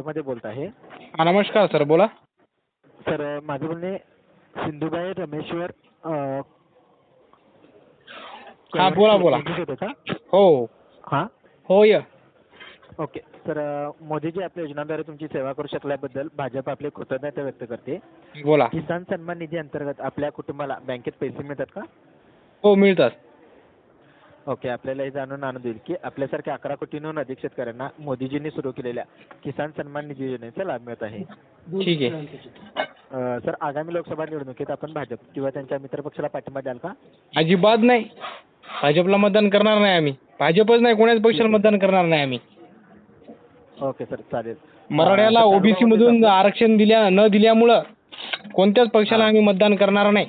मध्ये बोलत आहे. हा नमस्कार सर बोला. सर माझे बोलणे सिंधुबाई रमेश्वर हा, बोला, बोला. हो. हां? हो य. ओके. सर मोदीजी आपल्या योजनाद्वारे तुमची सेवा करू शकल्याबद्दल भाजप आपली कृतज्ञता व्यक्त करते. बोला. किसान सन्मान निधी अंतर्गत आपल्या कुटुंबाला बँकेत पैसे मिळतात का? हो मिळतात. ओके आपल्याला हे जाणून आनंद होईल की आपल्यासारख्या अकरा कोटींहून अधिक शेतकऱ्यांना मोदीजींनी सुरू केलेल्या किसान सन्मान निधी योजनेचा लाभ मिळत आहे. ठीक आहे. अ, सर आगामी लोकसभा निवडणुकीत आपण भाजप किंवा त्यांच्या मित्रपक्षाला पाठिंबा द्याल का? अजिबात नाही. भाजपला मतदान करणार नाही आम्ही. भाजपच नाही कोणाच पक्षाला मतदान करणार नाही आम्ही. ओके सर चालेल. मराठ्याला अ, ओबीसी मधून आरक्षण दिल्या न दिल्यामुळं कोणत्याच पक्षाला. आम्ही मतदान करणार नाही.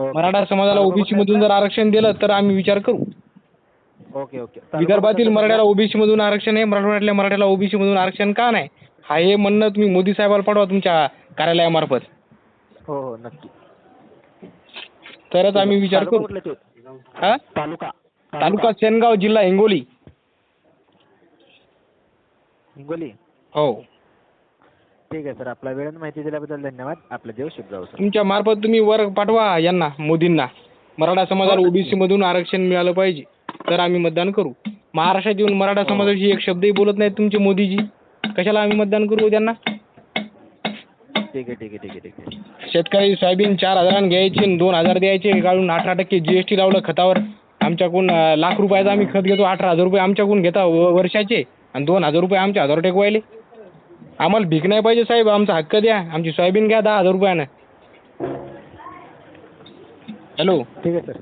मराठा समाजाला ओबीसी मधून जर आरक्षण दिलं तर आम्ही विचार करू. Okay okay. विदर्भातील मराठ्याला ओबीसी मधून आरक्षण आहे मराठवाड्यातल्या मराठ्याला ओबीसी मधून आरक्षण का नाही? हा हे म्हणणं तुम्ही मोदी साहेबाला पाठवा तुमच्या कार्यालयामार्फत. हो हो नक्की. तरच आम्ही विचार करू? हा? तालुका. तालुका सेनगाव जिल्हा हिंगोली. हिंगोली? हो. ठीक आहे सर. आपला वेळ आणि माहिती दिल्याबद्दल धन्यवाद. आपला देव शुभ जाऊ सर. तुमच्या मार्फत तुम्ही वर पाठवा यांना मोदींना. मराठा समाजाला ओबीसी मधून आरक्षण मिळालं पाहिजे तर आम्ही मतदान करू. महाराष्ट्रात येऊन मराठा समाजाविषयी एक शब्दही बोलत नाहीत तुमचे मोदीजी. कशाला आम्ही मतदान करू त्यांना? ठीक आहे ठीक आहे ठीक आहे ठीक आहे. शेतकरी सोयाबीन चार हजारांनी घ्यायची आणि दोन हजार द्यायचे. काढून अठरा टक्के जी एस टी लावलं खतावर. आमच्याकडून अं, लाख रुपयाचं आम्ही खत घेतो अठरा हजार रुपये आमच्याकडून घेता व- वर्षाचे. आणि दोन हजार रुपये आमच्या हजार टेकवायले. आम्हाला भीक नाही पाहिजे साहेब आमचा हक्क द्या. आमची सोयाबीन घ्या दहा हजार रुपयानं. हॅलो. ठीक आहे सर.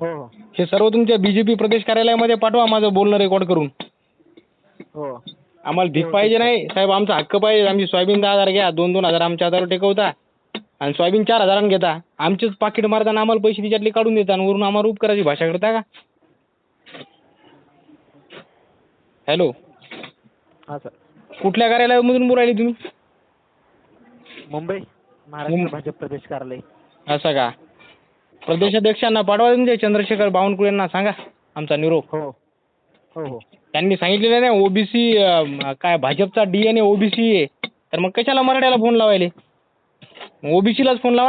हो हो. हे सर्व तुमच्या बी जे पी प्रदेश कार्यालयामध्ये पाठवा माझं बोलणं रेकॉर्ड करून. हो. आम्हाला भीक पाहिजे नाही. साहेब आमचा हक्क पाहिजे. आमची सोयाबीन दहा हजार घ्या दोन दोन हजार आमच्या हातावर टेकवता. आणि सोयाबीन चार हजारानं घेता. आमचेच पाकिट मारताना आम्हाला पैसे तिच्यातले काढून देता आणि वरून आम्हाला उपकाराची भाषा करता का? हॅलो. हां सर. कुठल्या कार्यालयामधून बोलायले तुम्ही? मुंबई महाराष्ट्र भाजप प्रदेश कार्यालय. असं का? प्रदेशाध्यक्षांना पाठवा तुमच्या चंद्रशेखर बावनकुळेंना सांगा आमचा निरोप. हो हो हो. त्यांनी सांगितलेलं नाही ओबीसी काय भाजपचा डी एन ए ओबीसी आहे. तर मग कशाला मराठ्याला फोन लावायले? ओबीसीलाच फोन लावा.